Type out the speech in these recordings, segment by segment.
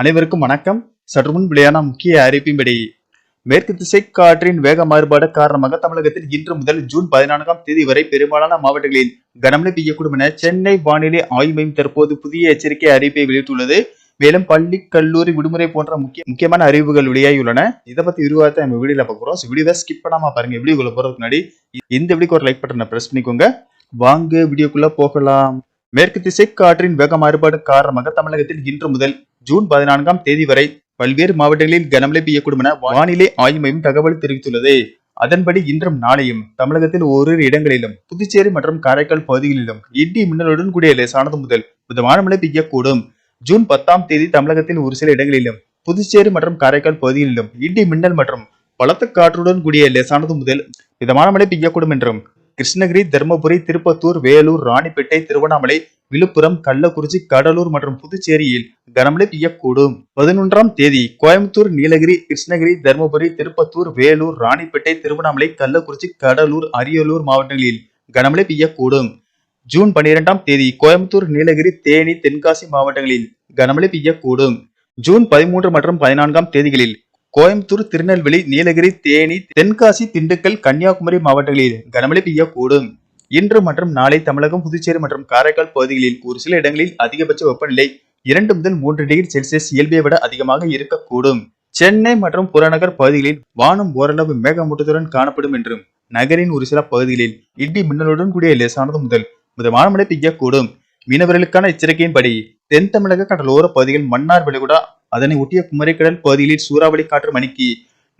அனைவருக்கும் வணக்கம். சற்று முன் வெளியான முக்கிய அறிவிப்பின்படி மேற்கு திசை காற்றின் வேக மாறுபாடு காரணமாக தமிழகத்தில் இன்று முதல் ஜூன் பதினான்காம் தேதி வரை பெரும்பாலான மாவட்டங்களில் கனமழை பெய்யக்கூடும் என சென்னை வானிலை ஆய்வு மையம் தற்போது புதிய எச்சரிக்கை அறிவிப்பை வெளியிட்டுள்ளது. மேலும் பள்ளி கல்லூரி விடுமுறை போன்ற முக்கிய முக்கியமான அறிவிப்புகள் வெளியாகியுள்ளன. இதை பத்தி விரிவாகத்தை நம்ம வீடியோல பார்க்க போறோம். வீடியோவை ஸ்கிப் பண்ணாம பாருங்க. வீடியோக்குள்ள போறதுக்கு முன்னாடி இந்த வீடியோக்கு ஒரு லைக் பட்டனை பிரஸ் பண்ணிக்கோங்க. வாங்க வீடியோக்குள்ள போகலாம். மேற்கு திசை காற்றின் வேக மாறுபாடு காரணமாக தமிழகத்தில் இன்று முதல் ஜூன் பதினான்காம் தேதி வரை பல்வேறு மாவட்டங்களில் கனமழை பெய்யக்கூடும் என வானிலை ஆய்வு மையம் தகவல் தெரிவித்துள்ளது. அதன்படி இன்றும் நாளையும் தமிழகத்தில் ஓரிரு இடங்களிலும் புதுச்சேரி மற்றும் காரைக்கால் பகுதிகளிலும் இடி மின்னலுடன் கூடிய லேசானது முதல் மிதமான மழை பெய்யக்கூடும். ஜூன் பத்தாம் தேதி தமிழகத்தில் ஒரு சில இடங்களிலும் புதுச்சேரி மற்றும் காரைக்கால் பகுதிகளிலும் இடி மின்னல் மற்றும் பலத்த காற்றுடன் கூடிய லேசானது முதல் மிதமான மழை பெய்யக்கூடும் என்றும் கிருஷ்ணகிரி தருமபுரி திருப்பத்தூர் வேலூர் ராணிப்பேட்டை திருவண்ணாமலை விழுப்புரம் கள்ளக்குறிச்சி கடலூர் மற்றும் புதுச்சேரியில் கனமழை பெய்யக்கூடும். பதினொன்றாம் தேதி கோயம்புத்தூர் நீலகிரி கிருஷ்ணகிரி தருமபுரி திருப்பத்தூர் வேலூர் ராணிப்பேட்டை திருவண்ணாமலை கள்ளக்குறிச்சி கடலூர் அரியலூர் மாவட்டங்களில் கனமழை பெய்யக்கூடும். ஜூன் பனிரெண்டாம் தேதி கோயம்புத்தூர் நீலகிரி தேனி தென்காசி மாவட்டங்களில் கனமழை பெய்யக்கூடும். ஜூன் பதிமூன்று மற்றும் பதினான்காம் தேதிகளில் கோயம்புத்தூர் திருநெல்வேலி நீலகிரி தேனி தென்காசி திண்டுக்கல் கன்னியாகுமரி மாவட்டங்களில் கனமழை பெய்யக்கூடும். இன்று மற்றும் நாளை தமிழகம் புதுச்சேரி மற்றும் காரைக்கால் பகுதிகளில் ஒரு சில இடங்களில் அதிகபட்ச வெப்பநிலை இரண்டு முதல் மூன்று டிகிரி செல்சியஸ் இயல்பை விட அதிகமாக இருக்கக்கூடும். சென்னை மற்றும் புறநகர் பகுதிகளில் வானம் ஓரளவு மேகமூட்டத்துடன் காணப்படும் என்றும் நகரின் ஒரு சில பகுதிகளில் இடி மின்னலுடன் கூடிய லேசானது முதல் மிதமான மழை பெய்யக்கூடும். மீனவர்களுக்கான எச்சரிக்கையின்படி தென் தமிழக கடலோர பகுதிகள் மன்னார் விளைகுடா அதனை ஒட்டிய குமரிக்கடல் பகுதிகளில் சூறாவளி காற்று மணிக்கு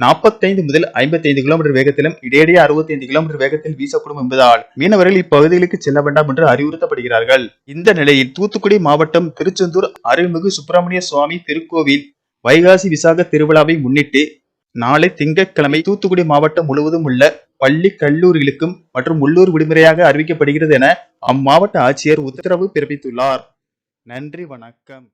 நாற்பத்தைந்து முதல் ஐம்பத்தைந்து கிலோமீட்டர் வேகத்திலும் இடையிடையே அறுபத்தைந்து கிலோமீட்டர் வேகத்தில் வீசக்கூடும் என்பதால் மீனவர்கள் இப்பகுதிகளுக்கு செல்ல வேண்டாம் என்று அறிவுறுத்தப்படுகிறார்கள். இந்த நிலையில் தூத்துக்குடி மாவட்டம் திருச்செந்தூர் அருள்மிகு சுப்பிரமணிய சுவாமி திருக்கோவில் வைகாசி விசாக திருவிழாவை முன்னிட்டு நாளை திங்கட்கிழமை தூத்துக்குடி மாவட்டம் முழுவதும் உள்ள பள்ளி கல்லூரிகளுக்கும் மற்றும் உள்ளூர் விடுமுறையாக அறிவிக்கப்படுகிறது என அம்மாவட்ட ஆட்சியர் உத்தரவு பிறப்பித்துள்ளார். நன்றி வணக்கம்.